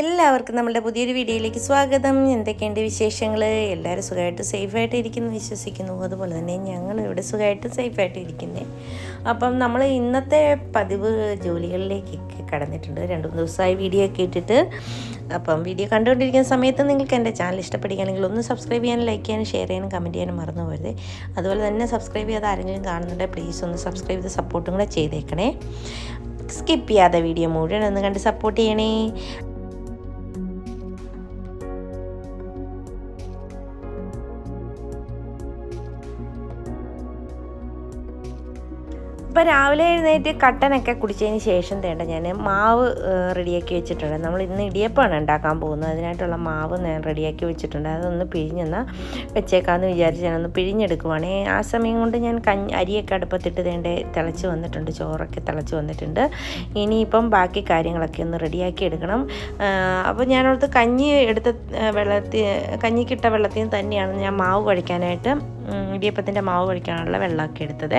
എല്ലാവർക്കും നമ്മുടെ പുതിയൊരു വീഡിയോയിലേക്ക് സ്വാഗതം. എന്തൊക്കെയുണ്ട് വിശേഷങ്ങൾ എല്ലാവരും സുഖമായിട്ട് സേഫായിട്ട് ഇരിക്കുന്നു വിശ്വസിക്കുന്നു. അതുപോലെ തന്നെ ഞങ്ങൾ ഇവിടെ സുഖമായിട്ട് സേഫായിട്ട് ഇരിക്കുന്നത് അപ്പം നമ്മൾ ഇന്നത്തെ പതിവ് ജോലികളിലേക്ക് കടന്നിട്ടുണ്ട്. രണ്ട് മൂന്ന് ദിവസമായി വീഡിയോ ഒക്കെ ഇട്ടിട്ട്. അപ്പം വീഡിയോ കണ്ടുകൊണ്ടിരിക്കുന്ന സമയത്ത് നിങ്ങൾക്ക് എന്റെ ചാനൽ ഇഷ്ടപ്പെടുകയാണെങ്കിൽ ഒന്ന് സബ്സ്ക്രൈബ് ചെയ്യാനും ലൈക്ക് ചെയ്യാനും ഷെയർ ചെയ്യാനും കമന്റ് ചെയ്യാനും മറന്നു പോകരുത്. അതുപോലെ തന്നെ സബ്സ്ക്രൈബ് ചെയ്യാതെ ആരെങ്കിലും കാണുന്നുണ്ടെങ്കിൽ പ്ലീസ് ഒന്ന് സബ്സ്ക്രൈബ് ചെയ്ത് സപ്പോർട്ടും കൂടെ ചെയ്തേക്കണേ. സ്കിപ്പ് ചെയ്യാതെ വീഡിയോ മുഴുവൻ ഒന്ന് കണ്ട് സപ്പോർട്ട് ചെയ്യണേ. ഇപ്പോൾ രാവിലെ എഴുന്നേറ്റ് കട്ടനൊക്കെ കുടിച്ചതിന് ശേഷം തേണ്ട ഞാൻ മാവ് റെഡിയാക്കി വെച്ചിട്ടുണ്ട്. നമ്മൾ ഇന്ന് ഇടിയപ്പമാണ് ഉണ്ടാക്കാൻ പോകുന്നത്. അതിനായിട്ടുള്ള മാവ് ഞാൻ റെഡിയാക്കി വെച്ചിട്ടുണ്ട്. അതൊന്ന് പിഴിഞ്ഞെന്നാൽ വെച്ചേക്കാമെന്ന് വിചാരിച്ച് ഞാനൊന്ന് പിഴിഞ്ഞെടുക്കുവാണേ. ആ സമയം കൊണ്ട് ഞാൻ കഞ്ഞി അരിയൊക്കെ അടുപ്പത്തിട്ട് തേണ്ട തിളച്ച് വന്നിട്ടുണ്ട്. ചോറൊക്കെ തിളച്ച് വന്നിട്ടുണ്ട്. ഇനിയിപ്പം ബാക്കി കാര്യങ്ങളൊക്കെ ഒന്ന് റെഡിയാക്കി എടുക്കണം. അപ്പോൾ ഞാനടുത്ത് കഞ്ഞി എടുത്ത വെള്ളത്തിൽ കഞ്ഞിക്കിട്ട വെള്ളത്തിൽ തന്നെയാണ് ഞാൻ മാവ് കഴിക്കാനായിട്ട് ഇടിയപ്പത്തിന്റെ മാവ് കഴിക്കാനുള്ള വെള്ളമൊക്കെ എടുത്തത്.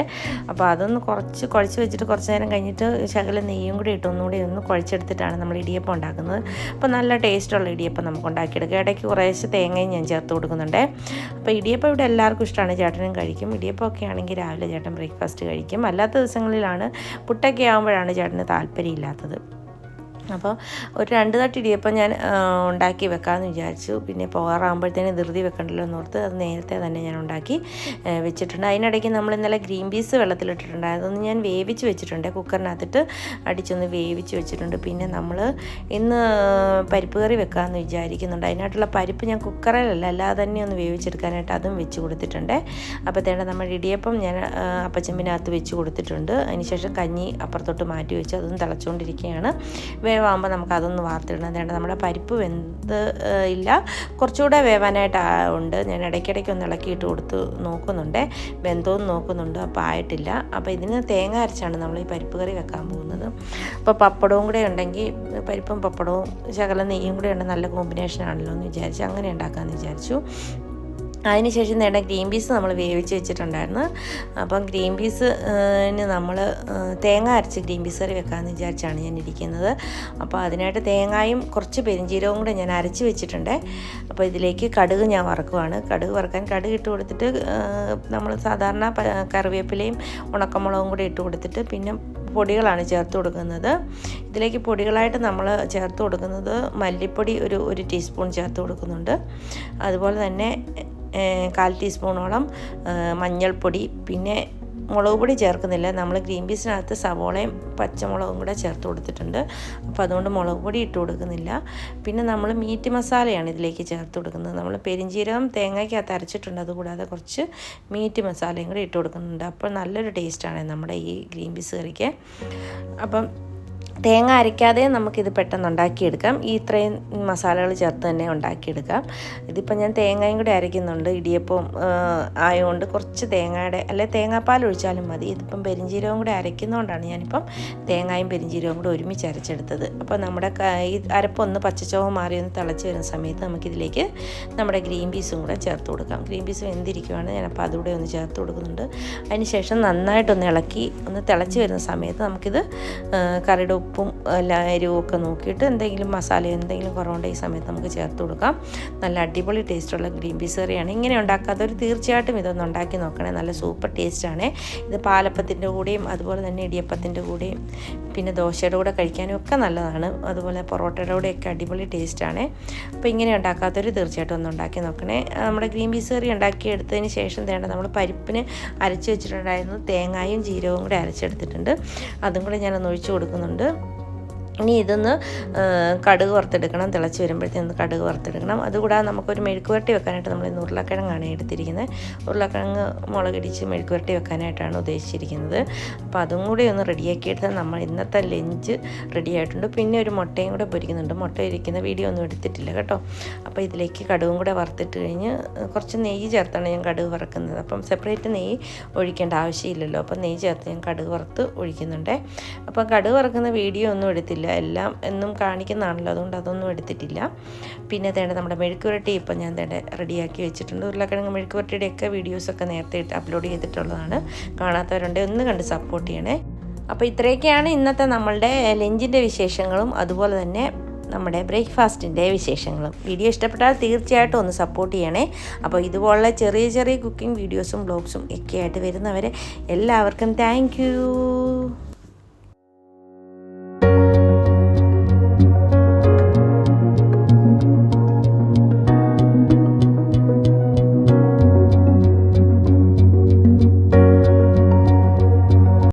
അപ്പോൾ അതൊന്ന് കുറച്ച് കുഴച്ച് വെച്ചിട്ട് കുറച്ച് നേരം കഴിഞ്ഞിട്ട് ശകലം നെയ്യും കൂടി ഇട്ട് ഒന്നുകൂടി ഒന്ന് കുഴച്ചെടുത്തിട്ടാണ് നമ്മൾ ഇടിയപ്പം ഉണ്ടാക്കുന്നത്. അപ്പോൾ നല്ല ടേസ്റ്റുള്ള ഇടിയപ്പം നമുക്ക് ഉണ്ടാക്കിയെടുക്കാം. ഇടയ്ക്ക് കുറേശ്ശെ തേങ്ങയും ഞാൻ ചേർത്ത് കൊടുക്കുന്നുണ്ട്. അപ്പോൾ ഇടിയപ്പം ഇവിടെ എല്ലാവർക്കും ഇഷ്ടമാണ്. ചേട്ടനും കഴിക്കും. ഇടിയപ്പമൊക്കെ ആണെങ്കിൽ രാവിലെ ചേട്ടൻ ബ്രേക്ക്ഫാസ്റ്റ് കഴിക്കും. അല്ലാത്ത ദിവസങ്ങളിലാണ് പുട്ടൊക്കെ ആകുമ്പോഴാണ് ചേട്ടന് താല്പര്യമില്ലാത്തത് അപ്പോൾ ഒരു രണ്ട് തട്ട് ഇടിയപ്പം ഞാൻ ഉണ്ടാക്കി വെക്കാമെന്ന് വിചാരിച്ചു. പിന്നെ പോകാറാകുമ്പോഴത്തേനും ധൃതി വെക്കണ്ടല്ലോ എന്ന് ഓർത്ത് അത് നേരത്തെ തന്നെ ഞാൻ ഉണ്ടാക്കി വെച്ചിട്ടുണ്ട്. അതിനിടയ്ക്ക് നമ്മൾ ഇന്നലെ ഗ്രീൻ പീസ് വെള്ളത്തിലിട്ടിട്ടുണ്ട് അതൊന്ന് ഞാൻ വേവിച്ച് വെച്ചിട്ടുണ്ട്. കുക്കറിനകത്തിട്ട് അടിച്ചൊന്ന് വേവിച്ച് വെച്ചിട്ടുണ്ട്. പിന്നെ നമ്മൾ ഇന്ന് പരിപ്പ് കറി വെക്കാമെന്ന് വിചാരിക്കുന്നുണ്ട്. അതിനായിട്ടുള്ള പരിപ്പ് ഞാൻ കുക്കറിലല്ല അല്ലാതെ തന്നെ ഒന്ന് വേവിച്ചെടുക്കാനായിട്ട് അതും വെച്ച് കൊടുത്തിട്ടുണ്ട്. അപ്പോഴത്തേണ്ട നമ്മൾ ഇടിയപ്പം ഞാൻ അപ്പച്ചമ്പിനകത്ത് വെച്ച് കൊടുത്തിട്ടുണ്ട്. അതിനുശേഷം കഞ്ഞി അപ്പുറത്തോട്ട് മാറ്റി വെച്ച് അതും തിളച്ചുകൊണ്ടിരിക്കുകയാണ്. വേവാകുമ്പോൾ നമുക്ക് അതൊന്ന് വാർത്തിടണം. വേണ്ട നമ്മുടെ പരിപ്പ് വെന്ത് ഇല്ല. കുറച്ചുകൂടെ വേവാനായിട്ട് ഉണ്ട്. ഞാൻ ഇടയ്ക്കിടയ്ക്ക് ഒന്ന് ഇളക്കിയിട്ട് കൊടുത്ത് നോക്കുന്നുണ്ട്. വെന്തോന്ന് നോക്കുന്നുണ്ട്. അപ്പോൾ ആയിട്ടില്ല. അപ്പോൾ ഇതിന് തേങ്ങ അരച്ചാണ് നമ്മൾ ഈ പരിപ്പ് കറി വെക്കാൻ പോകുന്നത്. അപ്പോൾ പപ്പടവും കൂടെ ഉണ്ടെങ്കിൽ പരിപ്പും പപ്പടവും ശകലം നെയ്യും കൂടെ ഉണ്ടെങ്കിൽ നല്ല കോമ്പിനേഷൻ ആണല്ലോ എന്ന് വിചാരിച്ച് അങ്ങനെ ഉണ്ടാക്കാമെന്ന് വിചാരിച്ചു. അതിനുശേഷം നേടാൻ ഗ്രീൻ പീസ് നമ്മൾ വേവിച്ച് വെച്ചിട്ടുണ്ടായിരുന്നു. അപ്പം ഗ്രീൻ പീസ് നമ്മൾ തേങ്ങ അരച്ച് ഗ്രീൻ പീസ് കറി വെക്കാമെന്ന് വിചാരിച്ചാണ് ഞാൻ ഇരിക്കുന്നത്. അപ്പോൾ അതിനായിട്ട് തേങ്ങായും കുറച്ച് പെരിഞ്ചീരവും കൂടെ ഞാൻ അരച്ച് വെച്ചിട്ടുണ്ട്. അപ്പോൾ ഇതിലേക്ക് കടുക് ഞാൻ വറക്കുവാണ്. കടുക് വറക്കാൻ കടുക് ഇട്ട് കൊടുത്തിട്ട് നമ്മൾ സാധാരണ കറിവേപ്പിലയും ഉണക്കമുളകും കൂടെ ഇട്ട് കൊടുത്തിട്ട് പിന്നെ പൊടികളാണ് ചേർത്ത് കൊടുക്കുന്നത്. ഇതിലേക്ക് പൊടികളായിട്ട് നമ്മൾ ചേർത്ത് കൊടുക്കുന്നത് മല്ലിപ്പൊടി ഒരു ഒരു ടീസ്പൂൺ ചേർത്ത് കൊടുക്കുന്നുണ്ട്. അതുപോലെ തന്നെ കാൽ ടീസ്പൂണോളം മഞ്ഞൾപ്പൊടി പിന്നെ മുളക് പൊടി ചേർക്കുന്നില്ല. നമ്മൾ ഗ്രീൻ പീസിനകത്ത് സവോളയും പച്ചമുളകും കൂടെ ചേർത്ത് കൊടുത്തിട്ടുണ്ട്. അപ്പോൾ അതുകൊണ്ട് മുളക് പൊടി ഇട്ട് കൊടുക്കുന്നില്ല. പിന്നെ നമ്മൾ മീറ്റ് മസാലയാണ് ഇതിലേക്ക് ചേർത്ത് കൊടുക്കുന്നത്. നമ്മൾ പെരിഞ്ചീരകം തേങ്ങയ്ക്കകത്ത് അരച്ചിട്ടുണ്ട്. അതുകൂടാതെ കുറച്ച് മീറ്റ് മസാലയും കൂടെ ഇട്ട് കൊടുക്കുന്നുണ്ട്. അപ്പോൾ നല്ലൊരു ടേസ്റ്റാണ് നമ്മുടെ ഈ ഗ്രീൻ പീസ് കറിക്ക്. അപ്പം തേങ്ങ അരയ്ക്കാതെ നമുക്കിത് പെട്ടെന്ന് ഉണ്ടാക്കിയെടുക്കാം. ഈ ഇത്രയും മസാലകൾ ചേർത്ത് തന്നെ ഉണ്ടാക്കിയെടുക്കാം. ഇതിപ്പോൾ ഞാൻ തേങ്ങയും കൂടി അരയ്ക്കുന്നുണ്ട്. ഇടിയപ്പം ആയതുകൊണ്ട് കുറച്ച് തേങ്ങയുടെ അല്ലെ തേങ്ങാപ്പാൽ ഒഴിച്ചാലും മതി. ഇതിപ്പം പെരിഞ്ചീരവും കൂടി അരയ്ക്കുന്നതുകൊണ്ടാണ് ഞാനിപ്പം തേങ്ങയും പെരിഞ്ചീരവും കൂടി ഒരുമിച്ച് അരച്ചെടുത്തത്. അപ്പോൾ നമ്മുടെ ഈ അരപ്പൊന്ന് പച്ചച്ചോവ് മാറി ഒന്ന് തിളച്ച് വരുന്ന സമയത്ത് നമുക്കിതിലേക്ക് നമ്മുടെ ഗ്രീൻ പീസും കൂടെ ചേർത്ത് കൊടുക്കാം. ഗ്രീൻ പീസ് വെന്തിരിക്കുവാണ്. ഞാനപ്പോൾ അതുകൂടെ ഒന്ന് ചേർത്ത് കൊടുക്കുന്നുണ്ട്. അതിന് ശേഷം നന്നായിട്ടൊന്ന് ഇളക്കി ഒന്ന് തിളച്ച് വരുന്ന സമയത്ത് നമുക്കിത് കറിയുടെ ഉപ്പും എല്ലാ എരിവും ഒക്കെ നോക്കിയിട്ട് എന്തെങ്കിലും മസാല എന്തെങ്കിലും കുറവുണ്ടെങ്കിൽ ഈ സമയത്ത് നമുക്ക് ചേർത്ത് കൊടുക്കാം. നല്ല അടിപൊളി ടേസ്റ്റുള്ള ഗ്രീൻ പീസ് കറിയാണ്. ഇങ്ങനെ ഉണ്ടാക്കാത്തവർ തീർച്ചയായിട്ടും ഇതൊന്ന് ഉണ്ടാക്കി നോക്കണേ. നല്ല സൂപ്പർ ടേസ്റ്റാണ് ഇത് പാലപ്പത്തിന്റെ കൂടെയും അതുപോലെ തന്നെ ഇടിയപ്പത്തിന്റെ കൂടെയും പിന്നെ ദോശയുടെ കൂടെ കഴിക്കാനും ഒക്കെ നല്ലതാണ്. അതുപോലെ പൊറോട്ടയുടെ കൂടെയൊക്കെ അടിപൊളി ടേസ്റ്റാണ് അപ്പോൾ ഇങ്ങനെ ഉണ്ടാക്കാത്തവർ തീർച്ചയായിട്ടും ഒന്ന് ഉണ്ടാക്കി നോക്കണേ. നമ്മുടെ ഗ്രീൻ പീസ് കറി ഉണ്ടാക്കി എടുത്തതിന് ശേഷം വേണ്ട നമ്മൾ പരിപ്പിന് അരച്ച് വെച്ചിട്ടുണ്ടായിരുന്നു. തേങ്ങായും ജീരകവും കൂടെ അരച്ചെടുത്തിട്ടുണ്ട്. അതും കൂടെ ഞാനൊന്ന് ഒഴിച്ചു കൊടുക്കുന്നുണ്ട്. ഇനി ഇതൊന്ന് കടുക് വറുത്തെടുക്കണം. തിളച്ച് വരുമ്പോഴത്തേക്കും കടുക് വറുത്തെടുക്കണം. അതുകൂടാതെ നമുക്കൊരു മെഴുക്ക് വരട്ടി വെക്കാനായിട്ട് നമ്മൾ ഇന്ന് ഉരുളക്കിഴങ്ങാണ് എടുത്തിരിക്കുന്നത്. ഉരുളക്കിഴങ്ങ് മുളകിടിച്ച് മെഴുക്ക് വരട്ടി വെക്കാനായിട്ടാണ് ഉദ്ദേശിച്ചിരിക്കുന്നത്. അപ്പോൾ അതും കൂടി ഒന്ന് റെഡിയാക്കിയിട്ട് നമ്മൾ ഇന്നത്തെ ലഞ്ച് റെഡി ആയിട്ടുണ്ട് പിന്നെ ഒരു മുട്ടയും കൂടെ പൊരിക്കുന്നുണ്ട്. മുട്ട ഇരിക്കുന്ന വീഡിയോ ഒന്നും എടുത്തിട്ടില്ല കേട്ടോ. അപ്പോൾ ഇതിലേക്ക് കടുകും കൂടെ വറുത്തിട്ട് കഴിഞ്ഞ് കുറച്ച് നെയ്യ് ചേർത്താണ് ഞാൻ കടുക് വറക്കുന്നത്. അപ്പം സെപ്പറേറ്റ് നെയ്യ് ഒഴിക്കേണ്ട ആവശ്യമില്ലല്ലോ. അപ്പം നെയ്യ് ചേർത്ത് ഞാൻ കടുക് വറുത്ത് ഒഴിക്കുന്നുണ്ട്. അപ്പം കടുക് വറക്കുന്ന വീഡിയോ ഒന്നും എടുത്തില്ല. എല്ലാം എന്നും കാണിക്കുന്നതാണല്ലോ. അതുകൊണ്ട് അതൊന്നും എടുത്തിട്ടില്ല. പിന്നെ തേണ്ട നമ്മുടെ മെഴുക്ക് പുരട്ടി ഇപ്പം ഞാൻ തേണ്ട റെഡിയാക്കി വെച്ചിട്ടുണ്ട്. ഉരുളക്കിഴങ്ങ് മെഴുക്ക് പുരട്ടിയുടെയൊക്കെ വീഡിയോസൊക്കെ നേരത്തെ അപ്ലോഡ് ചെയ്തിട്ടുള്ളതാണ്. കാണാത്തവരുണ്ടെങ്കിൽ ഒന്ന് കണ്ട് സപ്പോർട്ട് ചെയ്യണേ. അപ്പോൾ ഇത്രയൊക്കെയാണ് ഇന്നത്തെ നമ്മളുടെ ലഞ്ചിന്റെ വിശേഷങ്ങളും. അതുപോലെ തന്നെ നമ്മുടെ ബ്രേക്ക്ഫാസ്റ്റിന്റെ വിശേഷങ്ങളും. വീഡിയോ ഇഷ്ടപ്പെട്ടാൽ തീർച്ചയായിട്ടും ഒന്ന് സപ്പോർട്ട് ചെയ്യണേ. അപ്പോൾ ഇതുപോലുള്ള ചെറിയ ചെറിയ കുക്കിംഗ് വീഡിയോസും ബ്ലോഗ്സും ഒക്കെ ആയിട്ട് വരുന്നവരെ എല്ലാവർക്കും താങ്ക്